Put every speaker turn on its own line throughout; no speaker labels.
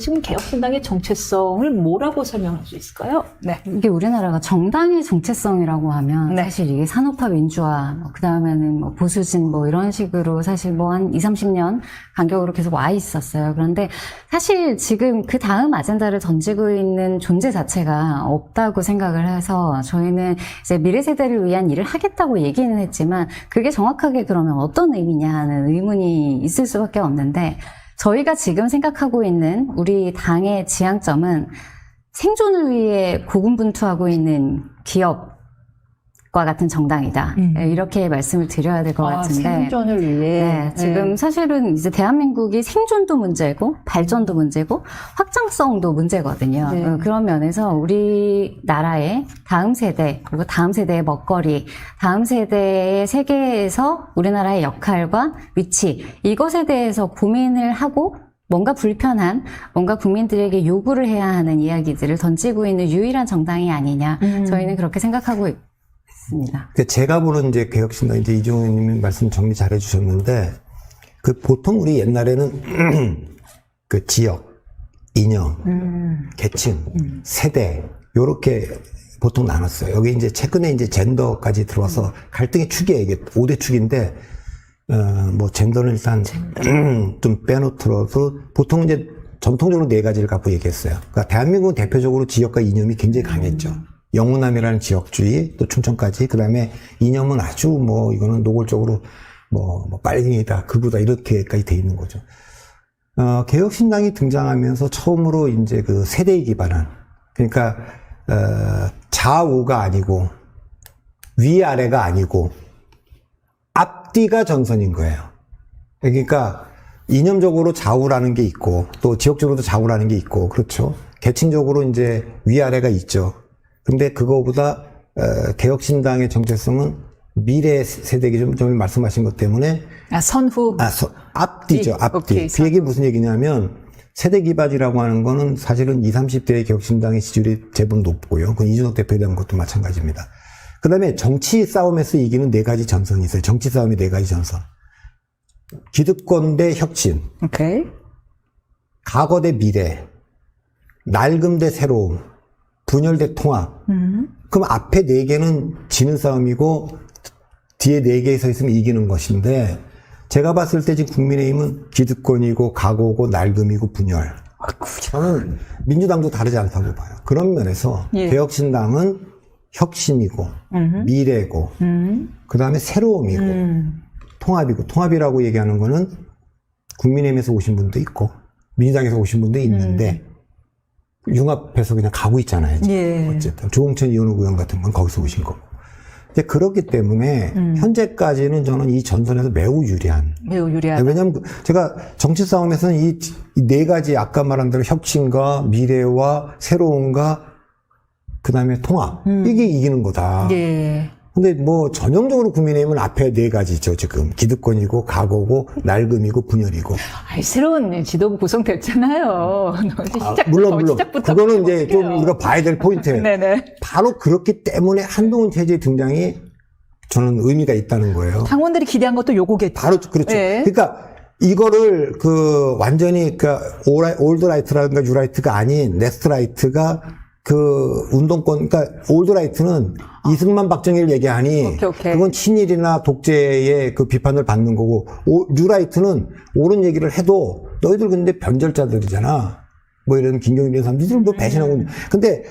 지금 개혁신당의 정체성을 뭐라고 설명할 수 있을까요? 네.
이게 우리나라가 정당의 정체성이라고 하면
네.
사실 이게 산업화 민주화, 그 다음에는 뭐 보수진 뭐 이런 식으로 사실 뭐 한 2, 30년 간격으로 계속 와 있었어요. 그런데 사실 지금 그 다음 아젠다를 던지고 있는 존재 자체가 없다고 생각을 해서 저희는 이제 미래 세대를 위한 일을 하겠다고 얘기는 했지만 그게 정확하게 그러면 어떤 의미냐는 의문이 있을 수밖에 없는데 저희가 지금 생각하고 있는 우리 당의 지향점은 생존을 위해 고군분투하고 있는 기업 과 같은 정당이다.
음.
네, 이렇게 말씀을 드려야 될것
아,
같은데.
생존을 위해.
네, 지금 사실은 이제 대한민국이 생존도 문제고 발전도 문제고 확장성도 문제거든요.
네.
어, 그런 면에서 우리 나라의 다음 세대 그리고 다음 세대의 먹거리, 다음 세대의 세계에서 우리나라의 역할과 위치 이것에 대해서 고민을 하고 뭔가 불편한, 뭔가 국민들에게 요구를 해야 하는 이야기들을 던지고 있는 유일한 정당이 아니냐.
음.
저희는 그렇게 생각하고 있 습니다.
그 제가 보는 이제 개혁신당 이제 이종현 님이 말씀 정리 잘 해주셨는데 그 보통 우리 옛날에는 그 지역, 이념,
음.
계층, 세대 요렇게 보통 나눴어요. 여기 이제 최근에 이제 젠더까지 들어와서 갈등의 축이에요. 이게 5대 축인데 어, 뭐 젠더는 일단 좀 빼놓더라도 보통 이제 전통적으로 네 가지를 갖고 얘기했어요. 그러니까 대한민국은 대표적으로 지역과 이념이 굉장히 강했죠. 영호남이라는 지역주의, 또 충청까지, 그 다음에 이념은 아주 뭐, 이거는 노골적으로 뭐, 뭐 빨갱이다, 극우다, 이렇게까지 돼 있는 거죠. 어, 개혁신당이 등장하면서 처음으로 이제 그 세대에 기반한, 그러니까, 어, 좌우가 아니고, 위아래가 아니고, 앞뒤가 전선인 거예요. 그러니까, 이념적으로 좌우라는 게 있고, 또 지역적으로도 좌우라는 게 있고, 그렇죠. 계층적으로 이제 위아래가 있죠. 근데 그거보다, 어, 개혁신당의 정체성은 미래 세대기 좀, 좀 말씀하신 것 때문에
아, 선후.
아, 서- 앞뒤죠,
이,
앞뒤.
오케이,
그 얘기 무슨 얘기냐면, 세대 기반이라고 하는 거는 사실은 20, 30대의 개혁신당의 지지율이 제법 높고요. 그 이준석 대표에 대한 것도 마찬가지입니다. 그 다음에 정치 싸움에서 이기는 네 가지 전선이 있어요. 정치 싸움의 네 가지 전선. 기득권 대 혁신,
오케이.
과거 대 미래, 낡음 대 새로움, 분열 대 통합.
음.
그럼 앞에 네 개는 지는 싸움이고 뒤에 네 개 서 있으면 이기는 것인데 제가 봤을 때 지금 국민의힘은 기득권이고 각오고 낡음이고 분열. 저는 민주당도 다르지 않다고 봐요. 그런 면에서
예.
개혁신당은 혁신이고
음.
미래고
음.
그 다음에 새로움이고
음.
통합이고 통합이라고 얘기하는 거는 국민의힘에서 오신 분도 있고 민주당에서 오신 분도 있는데 융합해서 그냥 가고 있잖아요. 지금.
예.
어쨌든 조홍천 이현우 의원 같은 건 거기서 오신 거고. 이제 그렇기 때문에
음.
현재까지는 저는 이 전선에서 매우 유리한.
매우 유리하다.
왜냐하면 제가 정치 싸움에서는 이 네 가지 아까 말한 대로 혁신과 미래와 새로움과 그 다음에 통합
음.
이게 이기는 거다.
예.
근데 뭐 전형적으로 국민의힘은 앞에 네 가지죠 지금 기득권이고 각오고 낡음이고 분열이고
아이, 새로운 지도부 구성됐잖아요.
아,
시작,
물론 물론
시작부터
그거는 이제 좀. 우리가 봐야 될 포인트예요.
네네.
바로 그렇기 때문에 한동훈 체제의 등장이 저는 의미가 있다는 거예요.
당원들이 기대한 것도 요거겠죠.
바로 그렇죠.
예.
그러니까 이거를 그 완전히 그 올드라이트라든가 뉴라이트가 아닌 넥스트라이트가 그 운동권 그러니까 올드라이트는 이승만 박정희를 얘기하니
오케이, 오케이.
그건 친일이나 독재의 그 비판을 받는 거고 오, 뉴라이트는 옳은 얘기를 해도 너희들 근데 변절자들이잖아. 뭐 이런 김경일 이런 사람들 뭐 배신하고 있는. 근데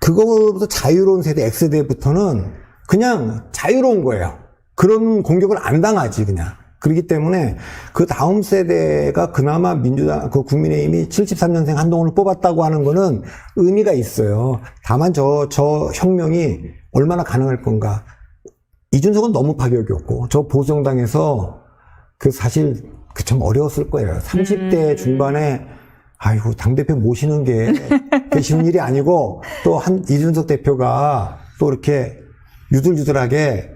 그거보다 자유로운 세대 X세대부터는 그냥 자유로운 거예요. 그런 공격을 안 당하지 그냥. 그렇기 때문에 그 다음 세대가 그나마 민주당, 그 국민의힘이 73년생 한동훈을 뽑았다고 하는 거는 의미가 있어요. 다만 저, 저 혁명이 얼마나 가능할 건가. 이준석은 너무 파격이었고, 저 보수정당에서 그 사실 그 참 어려웠을 거예요. 30대 중반에 아이고, 당 대표 모시는 게 쉬운 일이 아니고 또 한, 이준석 대표가 또 이렇게 유들유들하게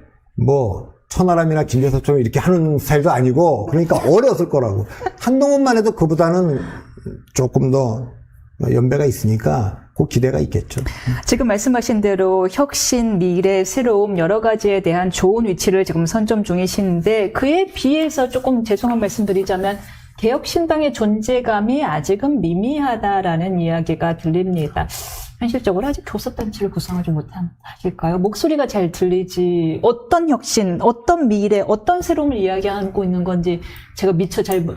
뭐 천하람이나 김재섭처럼 이렇게 하는 스타일도 아니고 그러니까 어려웠을 거라고. 한동훈만 해도 그보다는 조금 더 연배가 있으니까 그 기대가 있겠죠.
지금 말씀하신 대로 혁신, 미래, 새로움 여러 가지에 대한 좋은 위치를 지금 선점 중이신데 그에 비해서 조금 죄송한 말씀드리자면 개혁신당의 존재감이 아직은 미미하다라는 이야기가 들립니다. 현실적으로 아직 교섭단체를 구성하지 못한 탓일까요? 목소리가 잘 들리지, 어떤 혁신, 어떤 미래, 어떤 새로움을 이야기하고 있는 건지 제가 미처 잘 못,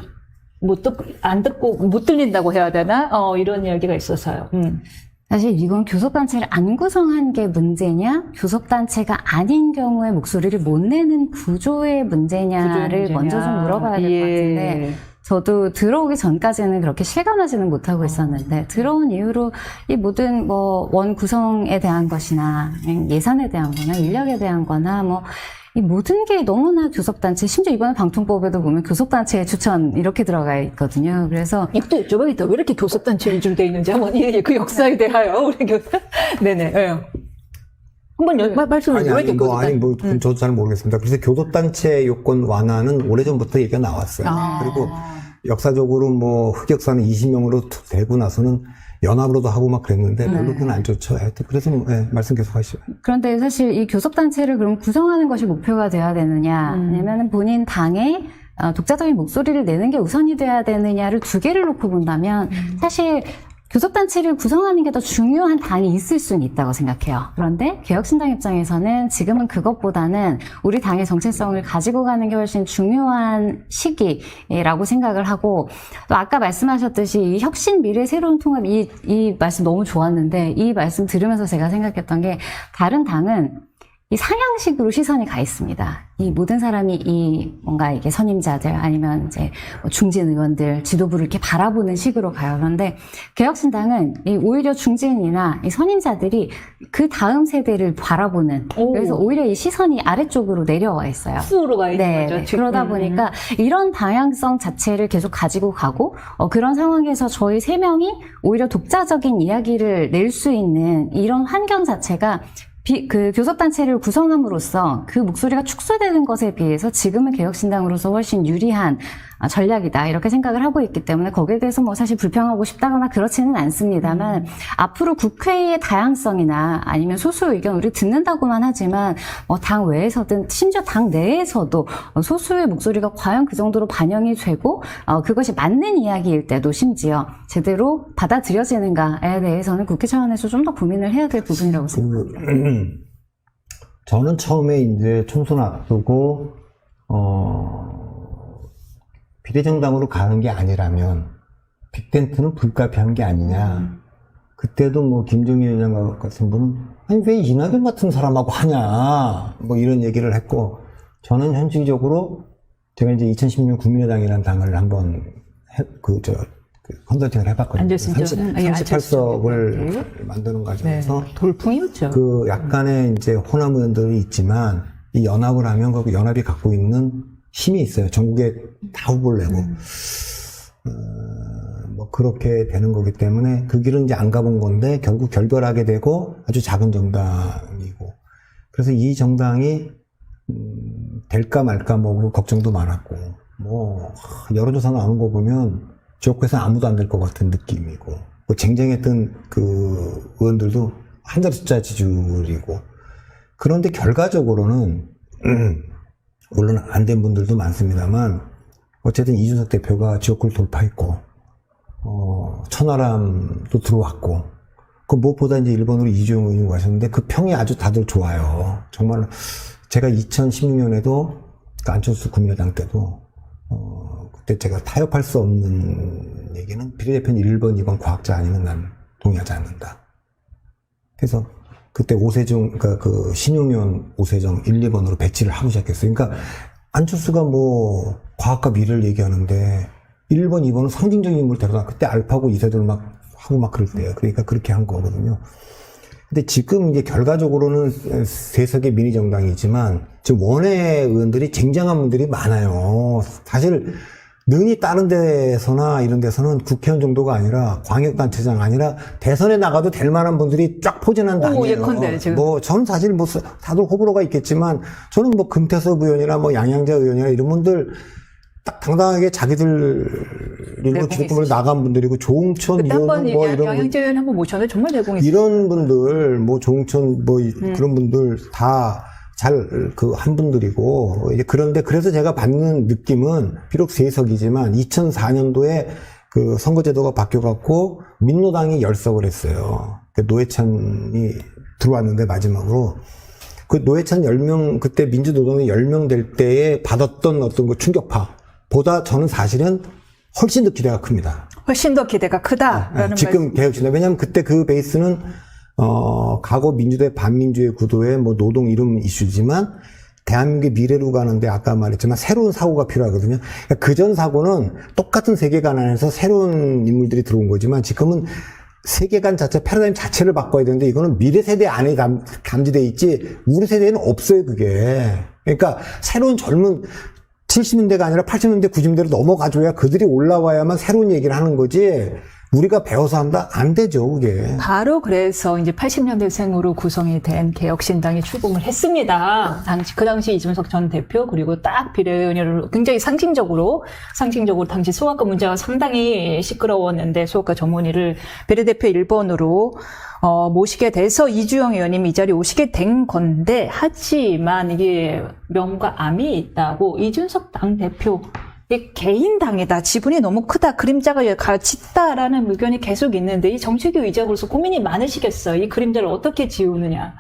못 듣고, 안 듣고, 못 들린다고 해야 되나? 어, 이런 이야기가 있어서요. 음.
사실 이건 교섭단체를 안 구성한 게 문제냐, 교섭단체가 아닌 경우에 목소리를 못 내는 구조의 문제냐를
구조의
먼저 좀
문제냐.
물어봐야 될것
예.
같은데, 저도 들어오기 전까지는 그렇게 실감하지는 못하고 있었는데, 들어온 이후로 이 모든 뭐 원 구성에 대한 것이나, 예산에 대한 거나, 인력에 대한 거나, 뭐, 이 모든 게 너무나 교섭단체, 심지어 이번에 방통법에도 보면 교섭단체 추천 이렇게 들어가 있거든요. 그래서
이것도 여쭤봐야겠다. 왜 이렇게 교섭단체 위주로 돼 있는지 한번 예, 예, 그 역사에 대하여 우리 교사. 네네. 예. 한번 여- 말- 말씀해
아니, 아니, 뭐, 아니, 뭐,
음.
저도 잘 모르겠습니다. 그래서 교섭단체 요건 완화는 오래전부터 얘기가 나왔어요.
아.
그리고 역사적으로 뭐, 흑역사는 20명으로 되고 나서는 연합으로도 하고 막 그랬는데
네.
별로 그건 안 좋죠. 하여튼 그래서 뭐, 예, 말씀 계속 하시죠.
그런데 사실 이 교섭단체를 그럼 구성하는 것이 목표가 돼야 되느냐,
음.
아니면 본인 당의 어, 독자적인 목소리를 내는 게 우선이 돼야 되느냐를 두 개를 놓고 본다면
음.
사실 교섭단체를 구성하는 게 더 중요한 당이 있을 수는 있다고 생각해요. 그런데 개혁신당 입장에서는 지금은 그것보다는 우리 당의 정체성을 가지고 가는 게 훨씬 중요한 시기라고 생각을 하고 또 아까 말씀하셨듯이 이 혁신 미래 새로운 통합 이, 이 말씀 너무 좋았는데 이 말씀 들으면서 제가 생각했던 게 다른 당은 이 상향식으로 시선이 가 있습니다. 이 모든 사람이 이 뭔가 이게 선임자들 아니면 이제 뭐 중진 의원들 지도부를 이렇게 바라보는 식으로 가요. 그런데 개혁신당은 이 오히려 중진이나 이 선임자들이 그 다음 세대를 바라보는
오.
그래서 오히려 이 시선이 아래쪽으로 내려와 있어요.
수로 가 있는
네,
거죠.
네.
지금.
그러다
음.
보니까 이런 방향성 자체를 계속 가지고 가고 어, 그런 상황에서 저희 세 명이 오히려 독자적인 이야기를 낼 수 있는 이런 환경 자체가 비- 그 교섭단체를 구성함으로써 그 목소리가 축소되는 것에 비해서 지금은 개혁신당으로서 훨씬 유리한 아, 전략이다 이렇게 생각을 하고 있기 때문에 거기에 대해서 뭐 사실 불평하고 싶다거나 그렇지는 않습니다만 앞으로 국회의 다양성이나 아니면 소수 의견 우리 듣는다고만 하지만 뭐 당 외에서든 심지어 당 내에서도 어, 소수의 목소리가 과연 그 정도로 반영이 되고 어, 그것이 맞는 이야기일 때도 심지어 제대로 받아들여지는가에 대해서는 국회 차원에서 좀 더 고민을 해야 될 부분이라고 생각합니다.
그, 저는 처음에 이제 총선 앞두고, 어, 비례정당으로 가는 게 아니라면, 빅텐트는 불가피한 게 아니냐. 그때도 뭐, 김정희 위원장 같은 분은, 아니, 왜 이낙연 같은 사람하고 하냐. 뭐, 이런 얘기를 했고, 저는 현실적으로, 제가 이제 2016년 국민의당이라는 당을 한번, 해, 그, 저, 그 컨설팅을 해봤거든요.
안철수 전- 아니, 안철수
38석을 만드는
네.
과정에서,
돌풍이었죠.
그 약간의 이제 호남 의원들이 있지만 이 연합을 하면 그 연합이 갖고 있는 힘이 있어요. 전국에 다 후보를 내고. 어, 뭐 그렇게 되는 거기 때문에 그 길은 이제 안 가본 건데 결국 결별하게 되고 아주 작은 정당이고. 그래서 이 정당이 음, 될까 말까 뭐 걱정도 많았고 뭐 하, 여론조사 나오는 거 보면 지역구에서 아무도 안 될 것 같은 느낌이고 뭐 쟁쟁했던 그 의원들도 한 자리 숫자 지지율이고 그런데 결과적으로는 음, 물론 안 된 분들도 많습니다만 어쨌든 이준석 대표가 지역구를 돌파했고 어, 천하람도 들어왔고 그 무엇보다 이제 일본으로 이주영 의원이 가셨는데 그 평이 아주 다들 좋아요. 정말 제가 2016년에도 그 안철수 국민의당 때도 어, 그때 제가 타협할 수 없는 얘기는 비례대표는 1번, 2번 과학자 아니면 난 동의하지 않는다. 그래서 그때 오세정, 그러니까 그 신용현 오세정 1, 2번으로 배치를 하고 시작했어요. 그러니까 안철수가 뭐 과학과 미래를 얘기하는데 1번, 2번은 상징적인 인물 데려다 그때 알파고 이세돌 막 하고 막 그럴 때요. 그러니까 그렇게 한 거거든요. 근데 지금 이제 결과적으로는 세석의 미니 정당이지만 지금 원외 의원들이 쟁쟁한 분들이 많아요. 사실 능히 다른 데서나 이런 데서는 국회의원 정도가 아니라 광역단체장 아니라 대선에 나가도 될 만한 분들이 쫙 포진한.
예컨대, 지금.
뭐 저는 사실 뭐 다들 호불호가 있겠지만 저는 뭐 금태섭 의원이나 뭐 양양자 의원이나 이런 분들 딱 당당하게 자기들 일본
내공이
기득권으로 나간 분들이고 조홍천 의원은 뭐 이런 분
양양재 의원 한번 모셨는데 정말 있어요.
이런 분들, 뭐, 종천, 뭐, 이-
음.
그런 분들 다 잘 그 한 분들이고 이제 그런데 그래서 제가 받는 느낌은 비록 세석이지만 2004년도에 그 선거제도가 바뀌어갖고 민노당이 열석을 했어요. 그 노회찬이 들어왔는데 마지막으로 그 노회찬 10명 그때 민주노동이 10명 될 때에 받았던 어떤 그 충격파 보다 저는 사실은 훨씬 더 기대가 큽니다.
훨씬 더 기대가 크다라는
네, 지금 개혁신당 왜냐하면 그때 그 베이스는 어 과거 민주주의 반민주의 구도의 뭐 노동 이름 이슈지만 대한민국의 미래로 가는데 아까 말했지만 새로운 사고가 필요하거든요. 그전 사고는 똑같은 세계관 안에서 새로운 인물들이 들어온 거지만 지금은 세계관 자체, 패러다임 자체를 바꿔야 되는데 이거는 미래 세대 안에 감, 감지돼 있지 우리 세대에는 없어요 그게. 그러니까 새로운 젊은 70년대가 아니라 80년대, 90년대로 넘어가줘야 그들이 올라와야만 새로운 얘기를 하는 거지. 우리가 배워서 한다? 안 되죠, 그게.
바로 그래서 이제 80년대생으로 구성이 된 개혁신당이 출범을 했습니다. 당시, 그 당시 이준석 전 대표, 그리고 딱 비례의원을 굉장히 상징적으로, 상징적으로 당시 소아과 문제가 상당히 시끄러웠는데, 소아과 전문의를 비례대표 1번으로, 어, 모시게 돼서 이주영 의원님이 이 자리에 오시게 된 건데, 하지만 이게 명과 암이 있다고 이준석 당대표, 이 개인 당이다. 지분이 너무 크다. 그림자가 짙다라는 의견이 계속 있는데 이 정책위 의장으로서 고민이 많으시겠어요. 이 그림자를 어떻게 지우느냐.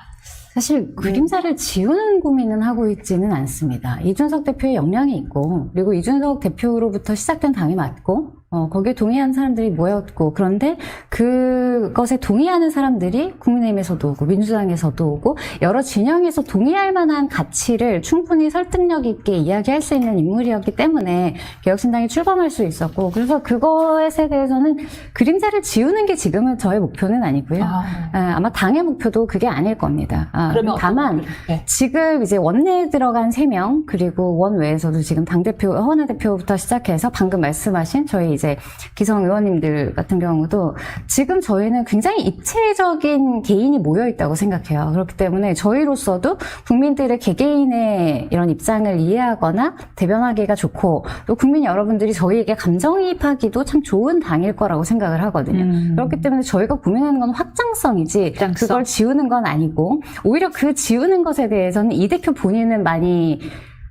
사실 그림자를 지우는 고민은 하고 있지는 않습니다. 이준석 대표의 역량이 있고 그리고 이준석 대표로부터 시작된 당이 맞고 어, 거기에 동의하는 사람들이 모였고 그런데 그것에 동의하는 사람들이 국민의힘에서도 오고 민주당에서도 오고 여러 진영에서 동의할 만한 가치를 충분히 설득력 있게 이야기할 수 있는 인물이었기 때문에 개혁신당이 출범할 수 있었고 그래서 그것에 대해서는 그림자를 지우는 게 지금은 저의 목표는 아니고요.
아.
아, 아마 당의 목표도 그게 아닐 겁니다. 아, 다만?
네.
지금 이제 원내에 들어간 3명 그리고 원외에서도 지금 당대표, 허원하 대표부터 시작해서 방금 말씀하신 저희 이제 기성 의원님들 같은 경우도 지금 저희는 굉장히 입체적인 개인이 모여 있다고 생각해요. 그렇기 때문에 저희로서도 국민들의 개개인의 이런 입장을 이해하거나 대변하기가 좋고 또 국민 여러분들이 저희에게 감정이입하기도 참 좋은 당일 거라고 생각을 하거든요.
음.
그렇기 때문에 저희가 고민하는 건 확장성이지
확장성.
그걸 지우는 건 아니고 오히려 그 지우는 것에 대해서는 이 대표 본인은 많이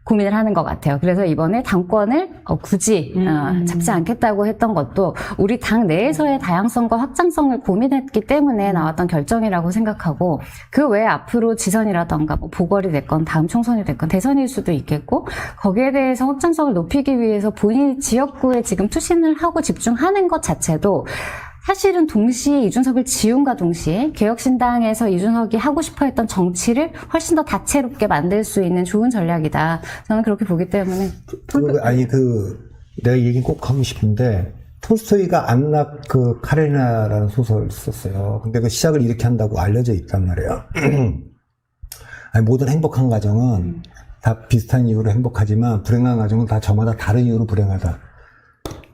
고민을 하는 것 같아요. 그래서 이번에 당권을 어, 굳이 어,
음.
잡지 않겠다고 했던 것도 우리 당 내에서의 다양성과 확장성을 고민했기 때문에 나왔던 결정이라고 생각하고 그 외에 앞으로 지선이라던가 뭐 보궐이 됐건 다음 총선이 됐건 대선일 수도 있겠고 거기에 대해서 확장성을 높이기 위해서 본인 지역구에 지금 투신을 하고 집중하는 것 자체도 사실은 동시에 이준석을 지운과 동시에 개혁신당에서 이준석이 하고 싶어 했던 정치를 훨씬 더 다채롭게 만들 수 있는 좋은 전략이다. 저는 그렇게 보기 때문에
그, 아니, 그, 내가 얘기 꼭 하고 싶은데, 톨스토이가 안락 그 카레나라는 소설을 썼어요. 근데 그 시작을 이렇게 한다고 알려져 있단 말이에요. 아니, 모든 행복한 가정은 다 비슷한 이유로 행복하지만, 불행한 가정은 다 저마다 다른 이유로 불행하다.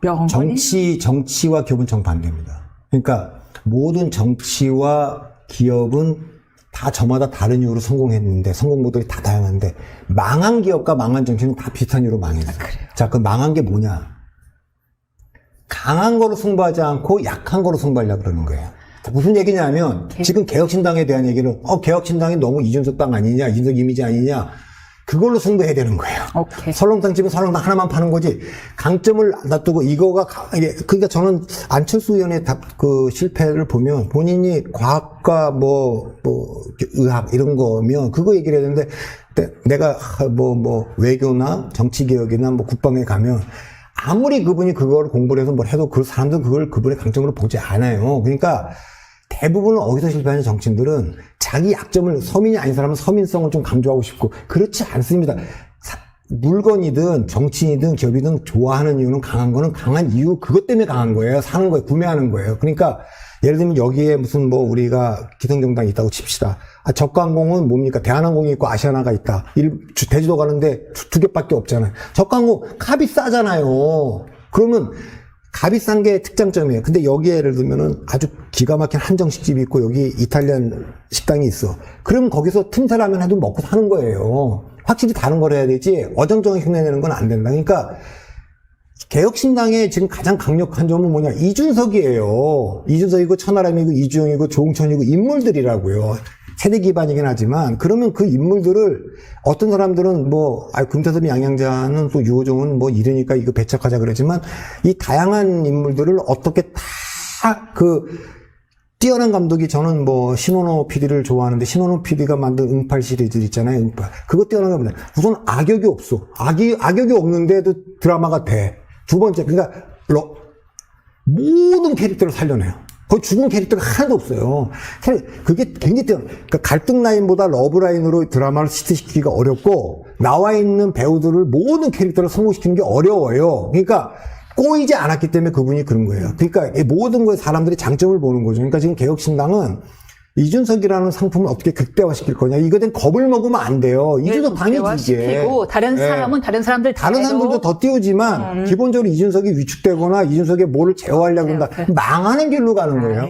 명언이
정치, 정치와 기업은 정반대입니다. 그러니까 모든 정치와 기업은 다 저마다 다른 이유로 성공했는데, 성공 모델이 다 다양한데, 망한 기업과 망한 정치는 다 비슷한 이유로 망했어요. 자, 그 망한 게 뭐냐? 강한 거로 승부하지 않고 약한 거로 승부하려고 그러는 거예요. 자, 무슨 얘기냐면, 지금 개혁신당에 대한 얘기를, 어, 개혁신당이 너무 이준석 당 아니냐, 이준석 이미지 아니냐, 그걸로 승부해야 되는 거예요.
오케이.
설렁탕 집은 설렁탕 하나만 파는 거지 강점을 놔두고 이거가 가- 그러니까 저는 안철수 의원의 답, 그 실패를 보면 본인이 과학과 뭐, 뭐, 의학 이런 거면 그거 얘기를 해야 되는데 내- 내가 뭐, 뭐, 외교나 정치 개혁이나 뭐 국방에 가면 아무리 그분이 그걸 공부를 해서 뭘 해도 그 사람들은 그걸 그분의 강점으로 보지 않아요. 그러니까 대부분 어디서 실패하는 정치인들은 자기 약점을 서민이 아닌 사람은 서민성을 좀 강조하고 싶고 그렇지 않습니다. 사- 물건이든 정치인이든 기업이든 좋아하는 이유는 강한 거는 강한 이유 그것 때문에 강한 거예요. 사는 거예요. 구매하는 거예요. 그러니까 예를 들면 여기에 무슨 뭐 우리가 기성정당이 있다고 칩시다. 아, 저가항공은 뭡니까? 대한항공이 있고 아시아나가 있다. 일, 주- 제주도 가는데 두, 두 개밖에 없잖아요. 저가항공 값이 싸잖아요. 그러면 값이 싼게 특장점이에요. 근데 여기에 예를 들면은 아주 기가 막힌 한정식집이 있고 여기 이탈리안 식당이 있어. 그럼 거기서 틈새 라면 해도 먹고 사는 거예요. 확실히 다른 걸 해야 되지 어정쩡하게 흉내내는 건 안 된다. 그러니까 개혁신당의 지금 가장 강력한 점은 뭐냐? 이준석이에요. 이준석이고 천하람이고 이주영이고 조홍천이고 인물들이라고요. 세대 기반이긴 하지만 그러면 그 인물들을 어떤 사람들은 뭐 아, 금태섭 양양자는 또 유호정은 뭐 이러니까 이거 배척하자 그러지만 이 다양한 인물들을 어떻게 다 그 뛰어난 감독이 저는 뭐 신원호 PD를 좋아하는데 신원호 PD가 만든 응팔 시리즈 있잖아요. 응팔. 그거 뛰어난 겁니다. 우선 악역이 없어. 악이 악역이 없는데도 드라마가 돼. 두 번째 그러니까 러- 모든 캐릭터를 살려내요. 거의 죽은 캐릭터가 하나도 없어요. 캐- 그게 굉장히. 그러니까 갈등 라인보다 러브 라인으로 드라마를 시트시키기가 어렵고 나와 있는 배우들을 모든 캐릭터를 성공시키는 게 어려워요. 그러니까 꼬이지 않았기 때문에 그분이 그런 거예요. 그러니까 이 모든 거에 사람들이 장점을 보는 거죠. 그러니까 지금 개혁신당은 이준석이라는 상품을 어떻게 극대화시킬 거냐. 이거 된 겁을 먹으면 안 돼요. 이준석 당연히 이게.
시키고 다른
예.
사람은 다른 사람들
다른
대로
사람들도 더 띄우지만 기본적으로 이준석이 위축되거나 이준석의 뭐를 제어하려고 한다. 망하는 길로 가는 거예요.